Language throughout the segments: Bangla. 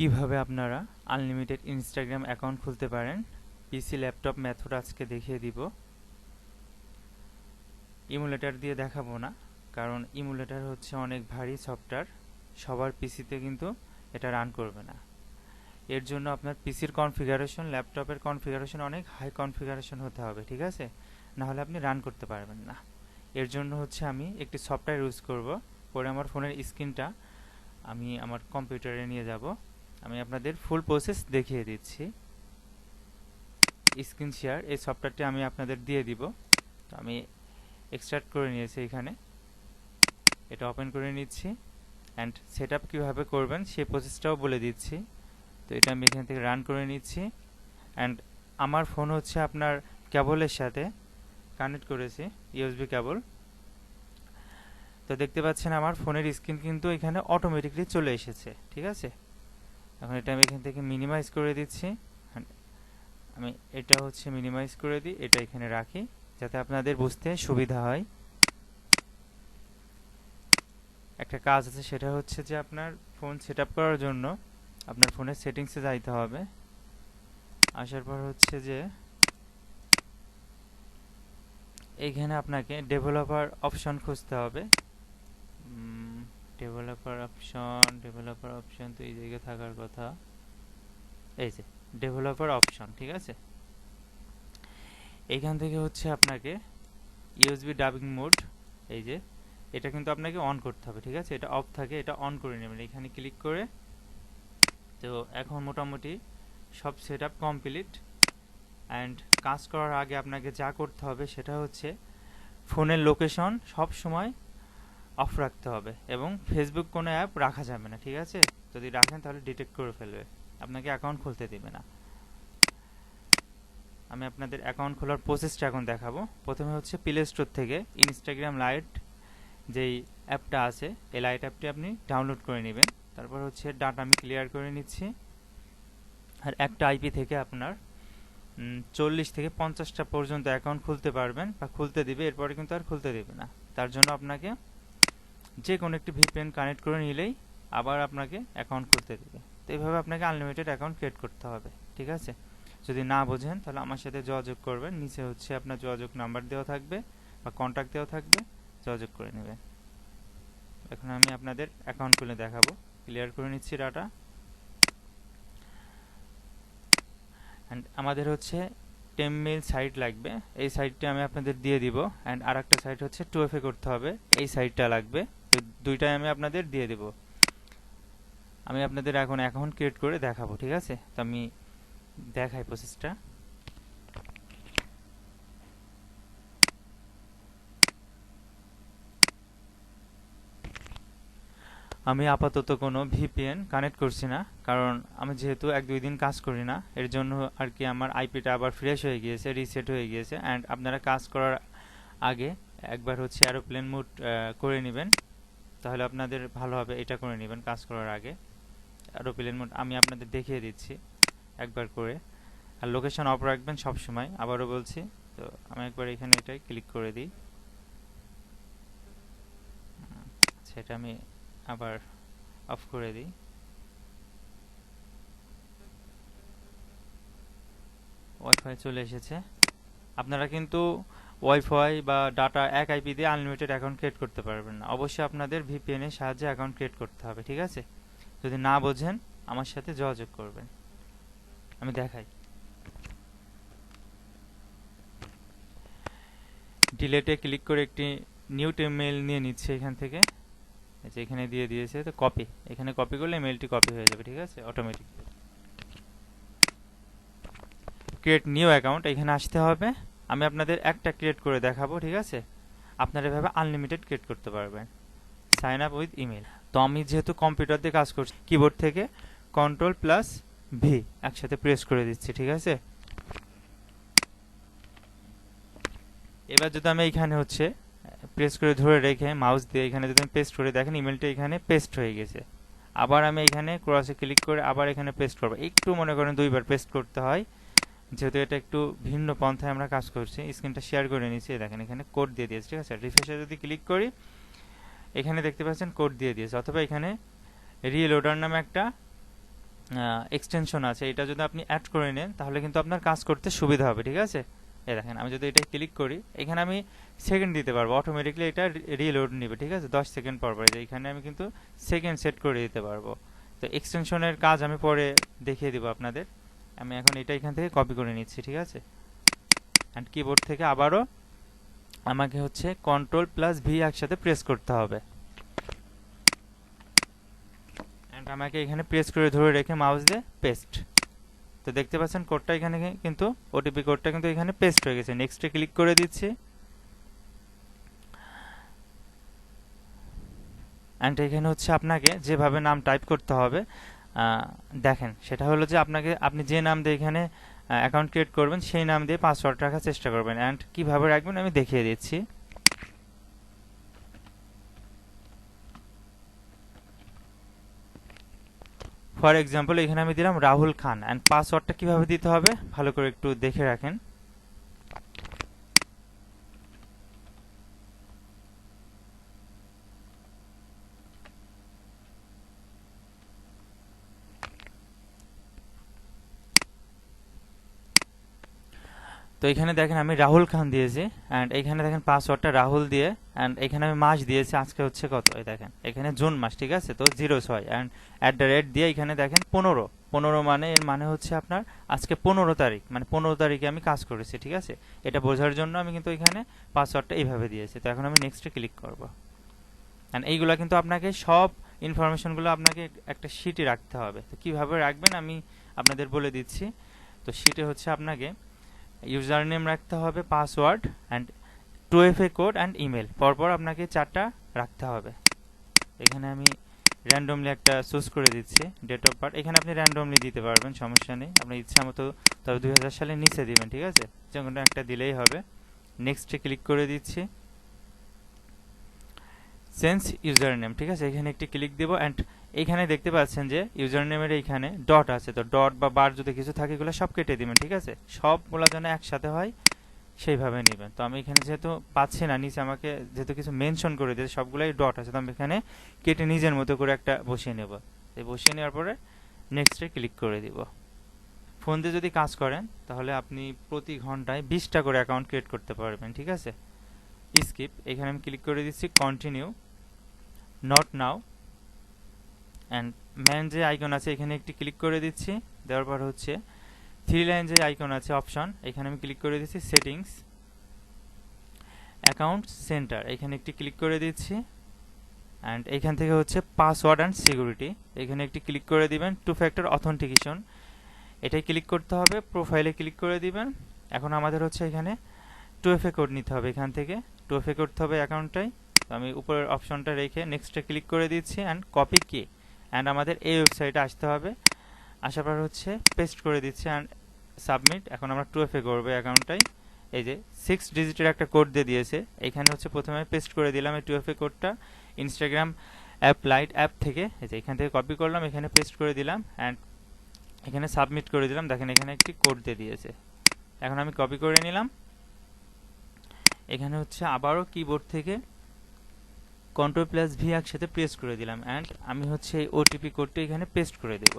কীভাবে আপনারা আনলিমিটেড ইনস্টাগ্রাম অ্যাকাউন্ট খুলতে পারেন? পিসি ল্যাপটপ মেথড আজকে দেখিয়ে দিব। ইমুলেটর দিয়ে দেখাবো না, কারণ ইমুলেটর হচ্ছে অনেক ভারী সফটওয়্যার সবার পিসিতে কিন্তু এটা রান করবে না। এর জন্য আপনার পিসির কনফিগারেশন ল্যাপটপের কনফিগারেশন অনেক হাই কনফিগারেশন হতে হবে, ঠিক আছে? না হলে আপনি রান করতে পারবেন না। এর জন্য হচ্ছে আমি একটি সফটওয়্যার ইউজ করব। পরে আমার ফোনের স্ক্রিনটা আমি আমার কম্পিউটারে নিয়ে যাব। আমি আপনাদের ফুল প্রসেস দেখিয়ে দিচ্ছি। স্ক্রিন শেয়ার এই সফটওয়্যারটি আমি আপনাদের দিয়ে দিব। তো আমি এক্সট্রাক্ট করে নিয়েছি এখানে। এটা ওপেন করে নিচ্ছি। অ্যান্ড সেট আপ কীভাবে করবেন, সেই প্রসেসটাও বলে দিচ্ছি। তো এটা আমি এখান থেকে রান করে নিচ্ছি। অ্যান্ড আমার ফোন হচ্ছে আপনার কেবলের সাথে কানেক্ট করেছি ইউএসবি কেবল তো দেখতে পাচ্ছেন আমার ফোনের স্ক্রিন কিন্তু এখানে অটোমেটিকলি চলে এসেছে, ঠিক আছে? এখন এটা আমি এখান থেকে মিনিমাইজ করে দিচ্ছি। আমি এটা হচ্ছে মিনিমাইজ করে দিই, এটা এখানে রাখি, যাতে আপনাদের বুঝতে সুবিধা হয়। একটা কাজ আছে, সেটা হচ্ছে যে আপনার ফোন সেট করার জন্য আপনার ফোনের সেটিংসে যাইতে হবে। আসার পর হচ্ছে যে এইখানে আপনাকে ডেভেলপার অপশন খুঁজতে হবে। ডেভেলপার অপশন ডেভেলপার অপশন তো এই জায়গায় থাকার কথা। এই যে ডেভেলপার অপশন ঠিক আছে? এইখান থেকে হচ্ছে আপনাকে ইউএসবি ডাবিং মোড এই যে, এটা কিন্তু আপনাকে অন করতে হবে, ঠিক আছে? এটা অফ থাকে, এটা অন করে নেবেন। এখানে ক্লিক করে, তো এখন মোটামুটি সব সেট আপ কমপ্লিট অ্যান্ড কাজ করার আগে আপনাকে যা করতে হবে সেটা হচ্ছে ফোনের লোকেশন সব সময় অফ রাখতে হবে এবং ফেসবুক কোনো অ্যাপ রাখা যাবে না, ঠিক আছে? যদি রাখেন তাহলে ডিটেক্ট করে ফেলবে। আপনাকে অ্যাকাউন্ট খুলতে দেবে না। আমি আপনাদের অ্যাকাউন্ট খোলার প্রসেসটা এখন দেখাবো। প্রথমে হচ্ছে প্লে স্টোর থেকে ইনস্টাগ্রাম লাইট যেই অ্যাপটা আছে, এই লাইট অ্যাপটি আপনি ডাউনলোড করে নেবেন। তারপর হচ্ছে ডাটা আমি ক্লিয়ার করে নিচ্ছি। আর একটা আইপি থেকে আপনার চল্লিশ থেকে পঞ্চাশটা পর্যন্ত অ্যাকাউন্ট খুলতে পারবেন বা খুলতে দিবে, এরপরে কিন্তু আর খুলতে দেবে না। তার জন্য আপনাকে যে কোনো একটি ভিপিএন কানেক্ট করে নিলেই আবার আপনাকে অ্যাকাউন্ট খুলতে দেবে। তো এইভাবে আপনাকে আনলিমিটেড অ্যাকাউন্ট ক্রিয়েট করতে হবে, ঠিক আছে? যদি না বোঝেন, তাহলে আমার সাথে যোগাযোগ করবেন। নিচে হচ্ছে আপনার যোগাযোগ নাম্বার দেওয়া থাকবে বা কন্ট্যাক্ট দেওয়া থাকবে, যোগাযোগ করে নেবেন। এখন আমি আপনাদের অ্যাকাউন্ট খুলে দেখাবো। ক্লিয়ার করে নিচ্ছি ডাটা অ্যান্ড আমাদের হচ্ছে টেম মেল সাইট লাগবে। এই সাইটটা আমি আপনাদের দিয়ে দিব। অ্যান্ড আর একটা সাইট হচ্ছে টু এফে করতে হবে। এই সাইটটা লাগবে। দুইটাই আমি আপনাদের দিয়ে দেব। আমি আপনাদের এখন অ্যাকাউন্ট ক্রিয়েট করে দেখাবো, ঠিক আছে? তো আমি দেখাই প্রসেসটা আমি আপাতত কোনো ভিপিএন কানেক্ট করছি না, কারণ আমি যেহেতু এক দুই দিন কাজ করি না, এর জন্য আর কি আমার আইপিটা আবার ফ্রেশ হয়ে গিয়েছে রিসেট হয়ে গিয়েছে। অ্যান্ড আপনারা কাজ করার আগে একবার হচ্ছে অ্যারোপ্লেন মুড করে নেবেন। তাহলে আপনাদের ভালো হবে, এটা করে নেবেন কাজ করার আগে। অ্যারোপ্লেন মুড আমি আপনাদের দেখিয়ে দিচ্ছি, একবার করে। আর লোকেশন অফ রাখবেন সব সময় আবারও বলছি। তো আমি একবার এখানে এটাই ক্লিক করে দিই। সেটা আমি আবার অফ করে দিই। ওয়াইফাই চলে এসেছে। আপনারা কিন্তু ওয়াইফাই বা ডাটা এক আইপি দিয়ে আনলিমিটেড অ্যাকাউন্ট ক্রিয়েট করতে পারবেন না। অবশ্যই আপনাদের ভিপিএন এর সাহায্যে অ্যাকাউন্ট ক্রিয়েট করতে হবে, ঠিক আছে? যদি না বোঝেন, আমার সাথে যোগাযোগ করবেন। আমি দেখাই। ডিলেটে ক্লিক করে একটি নিউ মেল নিয়ে নিচ্ছে এখান থেকে। যে এখানে দিয়ে দিয়েছে, তো কপি এখানে কপি করলে মেলটি কপি হয়ে যাবে, ঠিক আছে? অটোমেটিক ক্রিয়েট নিউ অ্যাকাউন্ট এখানে আসতে হবে। আমি আপনাদের একটা ক্রিয়েট করে দেখাবো, ঠিক আছে? আপনারা এভাবে আনলিমিটেড ক্রিয়েট করতে পারবেন। সাইন আপ উইথ ইমেল তো আমি যেহেতু কম্পিউটার দিয়ে কাজ করছি কিবোর্ড থেকে কন্ট্রোল প্লাস ভি একসাথে প্রেস করে দিচ্ছি, ঠিক আছে? এবার যদি আমি এখানে হচ্ছে প্রেস করে ধরে রেখে মাউস দিয়ে এখানে যদি আমি পেস্ট করে দেখেন ইমেলটা এখানে পেস্ট হয়ে গেছে। আবার আমি এখানে ক্রসে ক্লিক করে আবার এখানে পেস্ট করব। একটু মনে করেন দুইবার পেস্ট করতে হয়। যেহেতু এটা একটু ভিন্ন পন্থায় আমরা কাজ করছি স্ক্রিনটা শেয়ার করে নিচ্ছি দেখেন, এখানে কোড দিয়ে দিয়েছে, ঠিক আছে? রিফ্রেশে যদি ক্লিক করি, এখানে দেখতে পাচ্ছেন কোড দিয়ে দিয়েছে। অথবা এখানে রিলোডার নামে একটা এক্সটেনশন আছে। এটা যদি আপনি অ্যাড করে নেন, তাহলে কিন্তু আপনার কাজ করতে সুবিধা হবে, ঠিক আছে? এ দেখেন, আমি যদি এটা ক্লিক করি, এখানে আমি সেকেন্ড দিতে পারব। অটোমেটিকলি এটা রিলোড নেবে, ঠিক আছে? দশ সেকেন্ড পর পর। এখানে আমি কিন্তু সেকেন্ড সেট করে দিতে পারব। তো এক্সটেনশনের কাজ আমি পরে দেখিয়ে দিব আপনাদের। আমি এখন এটা এখান থেকে কপি করে নিচ্ছি, ঠিক আছে? অ্যান্ড কিবোর্ড থেকে আবারও আমাকে হচ্ছে কন্ট্রোল প্লাস ভি একসাথে প্রেস করতে হবে। অ্যান্ড আমাকে এখানে প্রেস করে ধরে রেখে মাউস দিয়ে পেস্ট তো দেখতে পাচ্ছেন কোডটা এখানে কিন্তু ওটিপি কোডটা কিন্তু এখানে পেস্ট হয়ে গেছে। নেক্সটে ক্লিক করে দিচ্ছি। অ্যান্ড এখানে হচ্ছে আপনাকে যেভাবে নাম টাইপ করতে হবে দেখেন, সেটা হলো যে আপনাকে, আপনি যে নাম দিয়ে এখানে অ্যাকাউন্ট ক্রিয়েট করবেন, সেই নাম দিয়ে পাসওয়ার্ড রাখার চেষ্টা করবেন। অ্যান্ড কীভাবে রাখবেন আমি দেখিয়ে দিচ্ছি। ফর এক্সাম্পল এখানে আমি দিলাম রাহুল খান। অ্যান্ড পাসওয়ার্ডটা কীভাবে দিতে হবে? ভালো করে একটু দেখে রাখেন। তো এখানে দেখেন আমি রাহুল খান দিয়েছি অ্যান্ড এখানে দেখেন পাসওয়ার্ডটা রাহুল দিয়ে অ্যান্ড এখানে আমি মাস দিয়েছি, আজকে হচ্ছে কত? এই দেখেন, এখানে জুন মাস, ঠিক আছে? তো জিরো ছয় অ্যান্ড অ্যাট দ্য রেট দিয়ে এখানে দেখেন পনেরো। পনেরো মানে এর মানে হচ্ছে আপনার আজকে পনেরো তারিখ মানে পনেরো তারিখে আমি কাজ করেছি, ঠিক আছে? এটা বোঝার জন্য আমি কিন্তু এখানে পাসওয়ার্ডটা এইভাবে দিয়েছি। তো এখন আমি নেক্সটে ক্লিক করব। অ্যান্ড এইগুলো কিন্তু আপনাকে সব ইনফরমেশনগুলো আপনাকে একটা শিটে রাখতে হবে। তো কীভাবে রাখবেন আমি আপনাদের বলে দিচ্ছি। তো শিটে হচ্ছে আপনাকে ইউজার নেম রাখতে হবে password and two F A code and email পরপর আপনাকে চারটা রাখতে হবে। এখানে আমি র্যান্ডমলি একটা চুজ করে দিচ্ছি ডেট অফ বার্থ এখানে আপনি র্যান্ডমলি দিতে পারবেন, সমস্যা নেই। আপনার ইচ্ছা মতো তবে দুই হাজার সালের নিচে দিবেন, ঠিক আছে? যে কোনো একটা দিলেই হবে। নেক্সটে ক্লিক করে দিচ্ছি। সেন্স ইউজার নেম ঠিক আছে? এখানে একটি ক্লিক দেবো অ্যান্ড এইখানে দেখতে পাচ্ছেন যে ইউজার নেমের এইখানে ডট আছে। তো ডট বা বার যদি কিছু থাকে, এগুলো সব কেটে দিবেন, ঠিক আছে? সবগুলো যেন একসাথে হয়, সেইভাবে নেবেন। তো আমি এখানে যেহেতু পাচ্ছি না, নিচে আমাকে যেহেতু কিছু মেনশন করে দিয়েছে, সবগুলোই ডট আছে। তো আমি এখানে কেটে নিজের মতো করে একটা বসিয়ে নেব। এই বসিয়ে নেওয়ার পরে নেক্সটে ক্লিক করে দিব। ফোন দিয়ে যদি কাজ করেন, তাহলে আপনি প্রতি ঘন্টায় বিশটা করে অ্যাকাউন্ট ক্রিয়েট করতে পারবেন, ঠিক আছে? স্কিপ এখানে আমি ক্লিক করে দিচ্ছি continue not now and man যে আইকন আছে, এখানে একটি ক্লিক করে দিচ্ছি। দেওয়ার পর হচ্ছে থ্রি লাইন যে আইকন আছে অপশন এখানে আমি ক্লিক করে দিচ্ছি সেটিংস অ্যাকাউন্ট সেন্টার এখানে একটি ক্লিক করে দিচ্ছি। অ্যান্ড এখান থেকে হচ্ছে পাসওয়ার্ড অ্যান্ড সিকিউরিটি এখানে একটি ক্লিক করে দিবেন টু ফ্যাক্টর অথেন্টিকেশন এটাই ক্লিক করতে হবে প্রোফাইলে ক্লিক করে দিবেন। এখন আমাদের হচ্ছে এখানে টু এফ এ কোড নিতে হবে এখান থেকে। টু এফ এ করতে হবে অ্যাকাউন্টটাই তো আমি উপরের অপশনটা রেখে নেক্সটে ক্লিক করে দিচ্ছি। অ্যান্ড কপি কি অ্যান্ড আমাদের এই ওয়েবসাইটে আসতে হবে। আসার পর হচ্ছে পেস্ট করে দিচ্ছি অ্যান্ড সাবমিট এখন আমরা টু এফে করব অ্যাকাউন্টটাই এই যে সিক্স ডিজিটের একটা কোড দিয়ে দিয়েছে। এখানে হচ্ছে প্রথমে পেস্ট করে দিলাম এই টু এফে কোডটা ইনস্টাগ্রাম অ্যাপ লাইট অ্যাপ থেকে। এই যে এখান থেকে কপি করলাম, এখানে পেস্ট করে দিলাম অ্যান্ড এখানে সাবমিট করে দিলাম। দেখেন এখানে একটি কোড দিয়ে দিয়েছে। এখন আমি কপি করে নিলাম। এখানে হচ্ছে আবারও কিবোর্ড থেকে কন্ট্রোল প্লাস ভি একসাথে প্রেস করে দিলাম অ্যান্ড আমি হচ্ছে এই ওটিপি কোডটা এখানে পেস্ট করে দেব।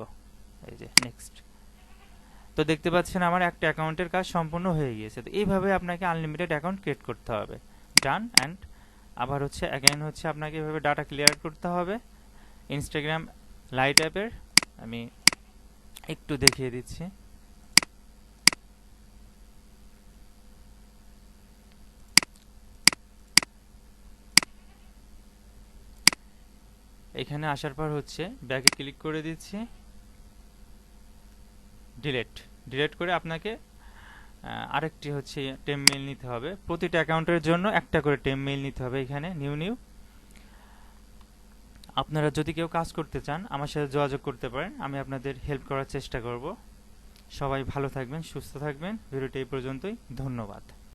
এই যে নেক্সট তো দেখতে পাচ্ছেন আমার একটা অ্যাকাউন্টের কাজ সম্পূর্ণ হয়ে গিয়েছে। তো এইভাবে আপনাকে আনলিমিটেড অ্যাকাউন্ট ক্রিয়েট করতে হবে। ডান অ্যান্ড আবার হচ্ছে অ্যাগেন হচ্ছে আপনাকে এভাবে ডাটা ক্লিয়ার করতে হবে। ইনস্টাগ্রাম লাইট অ্যাপের আমি একটু দেখিয়ে দিচ্ছি। এখানে আসার পর হচ্ছে ব্যাকে ক্লিক করে দিচ্ছি। ডিলেট ডিলেট করে আপনাকে আরেকটি হচ্ছে টেম মেইল নিতে হবে। প্রতিটা অ্যাকাউন্টের জন্য একটা করে টেম মেইল নিতে হবে এখানে নিউ নিউ আপনারা যদি কেউ কাজ করতে চান, আমার সাথে যোগাযোগ করতে পারেন। আমি আপনাদের হেল্প করার চেষ্টা করব। সবাই ভালো থাকবেন, সুস্থ থাকবেন। ভিডিওটি এই পর্যন্তই। ধন্যবাদ।